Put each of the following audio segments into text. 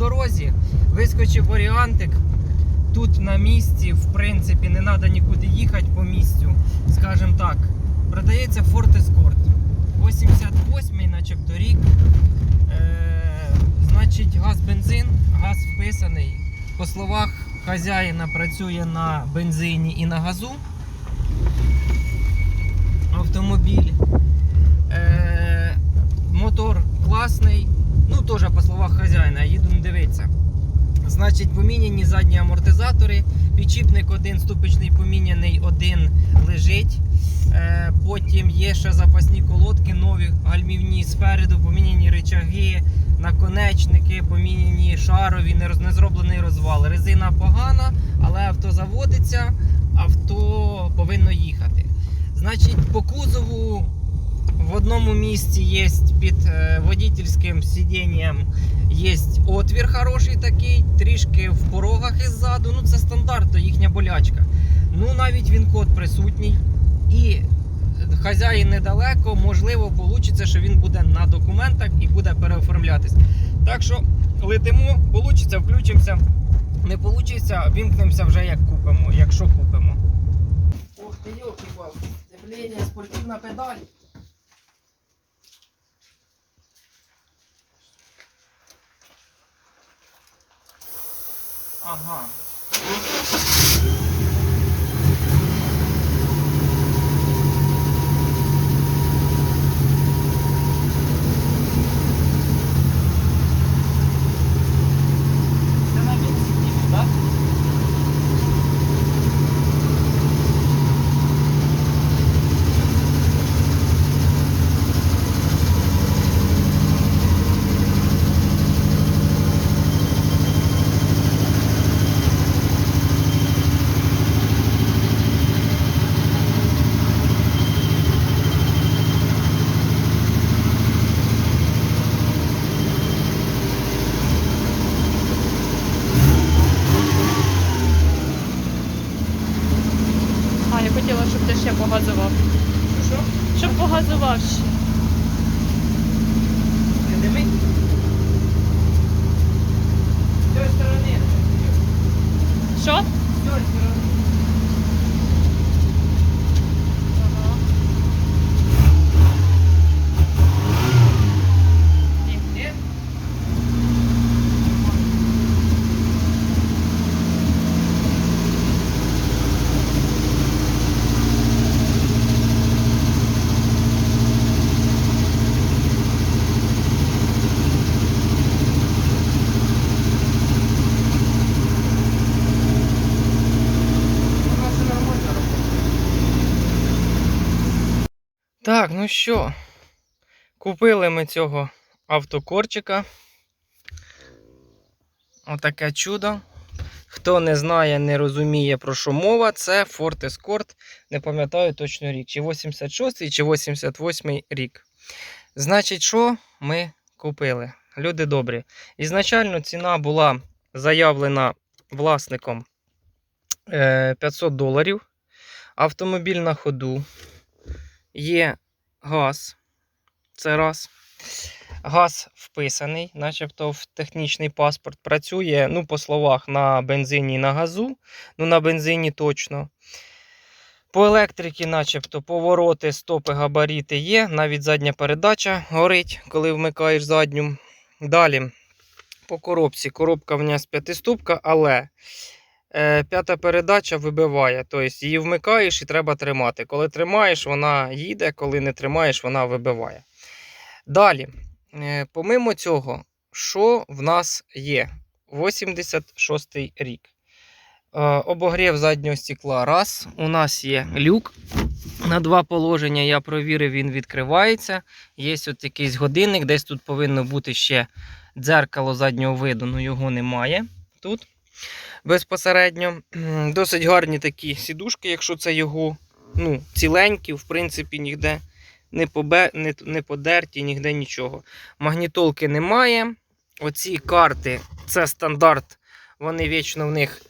дорозі. Вискочив варіантик. Тут на місці, в принципі, не треба нікуди їхати по місцю. Скажімо так, продається Ford Escort. 88-й, начебто рік. Е, значить, газ-бензин, газ вписаний. По словах хазяїна працює на бензині і на газу. Автомобіль. Е, мотор класний. Ну, теж по словах хазяїна, їду не дивитися. Значить, поміняні задні амортизатори. Підчіпник один ступичний поміняний, один лежить. Е, потім є ще запасні колодки, нові гальмівні спереду, поміняні речаги, наконечники, поміняні шарові, не, зроблений розвал. Резина погана, але авто заводиться, авто повинно їхати. Значить, по кузову в одному місці є під е, водительським сидінням є отвір хороший такий, трішки в порогах іззаду. Ну це стандарт, то їхня болячка. Ну навіть він код присутній. І хазяїн недалеко, можливо, вийде, що він буде на документах і буде переоформлятись. Так що летимо, вийде, включимося. Не вийде, вімкнемося вже як купимо, якщо купимо. Ох ти йоки палки спортивна педаль. Ага. Це на бензині, так? А, я хотіла, щоб ти ще погазував. Що? Щоб погазував ще. Не димить? З цієї сторони. Що? З цієї сторони. Ні. Ні? Вона все нормально робить. Так, ну що, купили ми цього автокорчика. Отаке чудо. Хто не знає, не розуміє про що мова, це Ford Escort, не пам'ятаю точно рік, чи 86 чи 88 рік. Значить, що ми купили? Люди добрі. Ізначально ціна була заявлена власником е, 500 доларів. Автомобіль на ходу. Є газ. Це раз. Газ вписаний, начебто в технічний паспорт. Працює, ну, по словах, на бензині і на газу. Ну, на бензині точно. По електриці, начебто, повороти, стопи, габаріти є. Навіть задня передача горить, коли вмикаєш задню. Далі, по коробці. Коробка в нас п'ятиступка, але п'ята передача вибиває. Тобто її вмикаєш і треба тримати. Коли тримаєш, вона їде, коли не тримаєш, вона вибиває. Далі, е, помимо цього, що в нас є? 86-й рік. Е, обогрів заднього стекла. Раз. У нас є люк на два положення. Я провірив, він відкривається. Є от якийсь годинник, десь тут повинно бути ще дзеркало заднього виду, але його немає тут безпосередньо. Досить гарні такі сідушки, якщо це його ну, ціленькі, в принципі, ніде не, побе, не, не подерті, ніде нічого. Магнітолки немає. Оці карти це стандарт. Вони вічно в них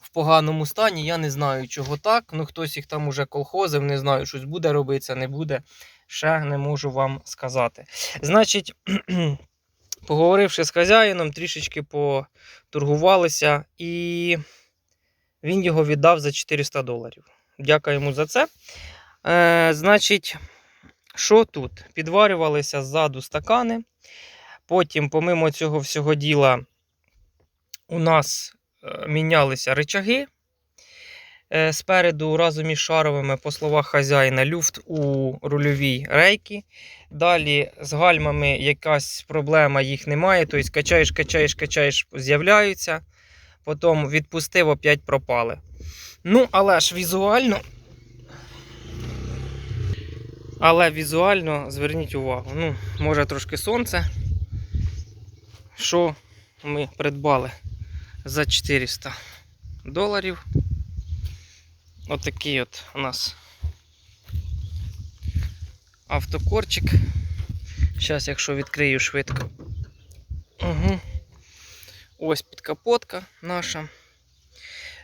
в поганому стані. Я не знаю, чого так. Ну, хтось їх там уже колхозив, не знаю, щось буде робитися, не буде. ще не можу вам сказати. Значить, поговоривши з хазяїном, трішечки поторгувалися, і він його віддав за 400 доларів. Дякую йому за це. Е, значить, що тут? Підварювалися ззаду стакани. Потім, помимо цього всього діла, у нас е, мінялися речаги. Е, Спереду разом із шаровими, по словах хазяїна, люфт у рульовій рейки. Далі з гальмами якась проблема, їх немає. Тобто качаєш, качаєш, качаєш, з'являються. Потім відпустив, опять пропали. Ну, але ж візуально. Але візуально зверніть увагу. Ну, може трошки сонце. Що ми придбали за 400 доларів. Отакий от у нас автокорчик. Зараз, якщо відкрию швидко. Угу. Ось підкапотка наша.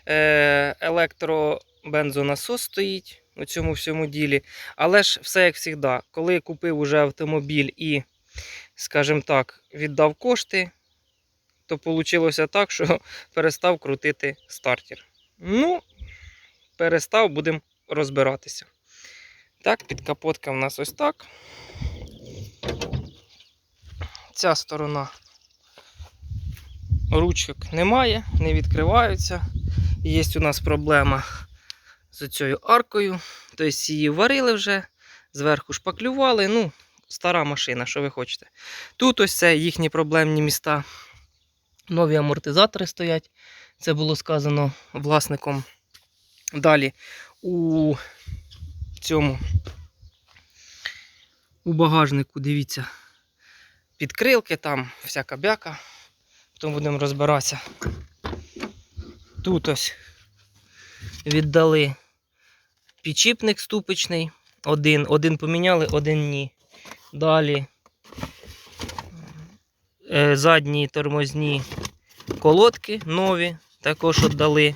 Е, електробензонасос стоїть у цьому всьому ділі. Але ж все як завжди, коли купив уже автомобіль і, скажімо так, віддав кошти, то вийшло так, що перестав крутити стартер. Ну, перестав, будемо розбиратися. Так, підкапотка в нас ось так. Ця сторона ручок немає, не відкриваються. Є у нас проблема з цією аркою. Тобто її варили вже, зверху шпаклювали. Ну, стара машина, що ви хочете. Тут ось це їхні проблемні міста. Нові амортизатори стоять. Це було сказано власником. Далі у цьому у багажнику, дивіться, підкрилки, там всяка бяка. Потім будемо розбиратися. Тут ось віддали підчіпник ступичний. Один, один поміняли, один ні. Далі е, задні тормозні колодки нові, також віддали.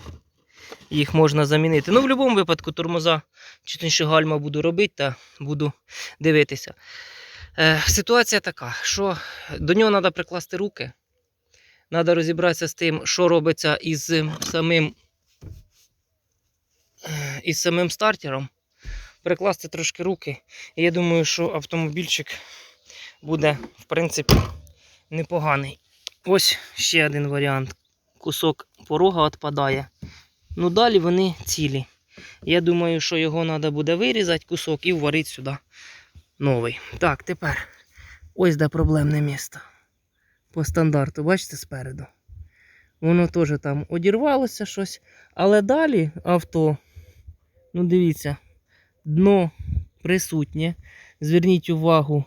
Їх можна замінити. Ну, в будь-якому випадку тормоза чуть інше гальма буду робити та буду дивитися. Е, ситуація така, що до нього треба прикласти руки. Треба розібратися з тим, що робиться із самим, е, із самим стартером. Прикласти трошки руки. І я думаю, що автомобільчик буде, в принципі, непоганий. Ось ще один варіант. Кусок порога відпадає. Ну далі вони цілі. Я думаю, що його треба буде вирізати кусок і вварити сюди новий. Так, тепер ось де проблемне місце. По стандарту, бачите, спереду. Воно теж там одірвалося щось. Але далі авто, ну дивіться, дно присутнє. Зверніть увагу,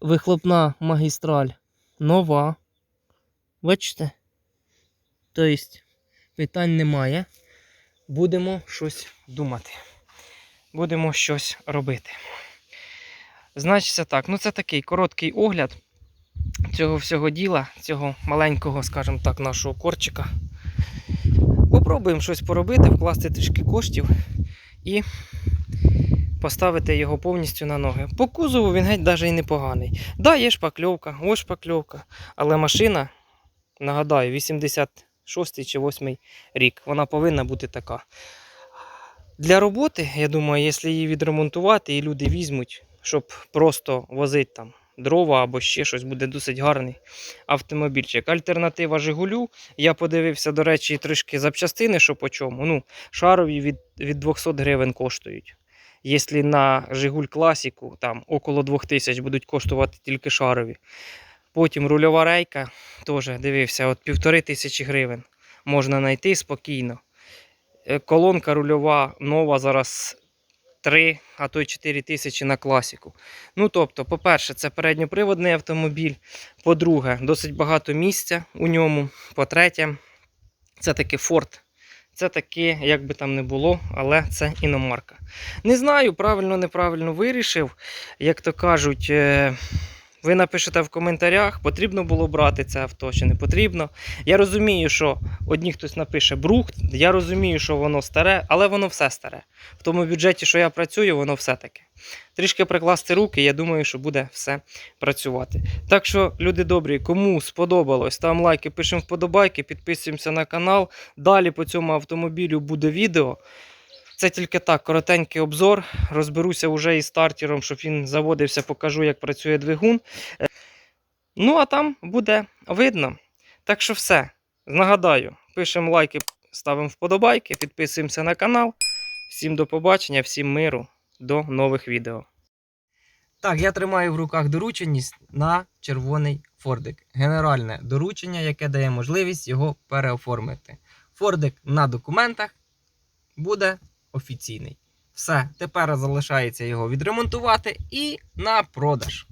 вихлопна магістраль нова. Бачите? Тобто, питань немає. Будемо щось думати. Будемо щось робити. Значиться так, ну це такий короткий огляд цього всього діла, цього маленького, скажімо так, нашого корчика. Попробуємо щось поробити, вкласти трішки коштів і поставити його повністю на ноги. По кузову він геть навіть і непоганий. Да, є шпакльовка, ось шпакльовка, але машина, нагадаю, 86 чи 8 рік. Вона повинна бути така. Для роботи, я думаю, якщо її відремонтувати і люди візьмуть, щоб просто возити там дрова або ще щось, буде досить гарний автомобільчик. Альтернатива Жигулю. Я подивився, до речі, трішки запчастини, що по чому. Ну, шарові від, від 200 гривень коштують. Якщо на Жигуль Класіку там около 2000 будуть коштувати тільки шарові. Потім рульова рейка теж дивився, от півтори тисячі гривень можна знайти спокійно. Е, Колонка рульова нова зараз 3, а то й 4 тисячі на класіку. Ну тобто, по-перше, це передньоприводний автомобіль. По-друге, досить багато місця у ньому. По-третє, це таки Ford. Це таки, як би там не було, але це іномарка. Не знаю, правильно, неправильно вирішив. Як то кажуть, е, ви напишете в коментарях, потрібно було брати це авто чи не потрібно. Я розумію, що одні хтось напише брухт, я розумію, що воно старе, але воно все старе. В тому бюджеті, що я працюю, воно все таке. трішки прикласти руки, я думаю, що буде все працювати. Так що, люди добрі, кому сподобалось, ставимо лайки, пишемо вподобайки, підписуємося на канал. Далі по цьому автомобілю буде відео. Це тільки так, коротенький обзор. Розберуся вже із стартером, щоб він заводився, покажу, як працює двигун. Е, Ну, а там буде видно. Так що все. Нагадаю, пишемо лайки, ставимо вподобайки, підписуємося на канал. Всім до побачення, всім миру, до нових відео. Так, я тримаю в руках дорученість на червоний фордик. Генеральне доручення, яке дає можливість його переоформити. Фордик на документах буде офіційний. Все, тепер залишається його відремонтувати і на продаж.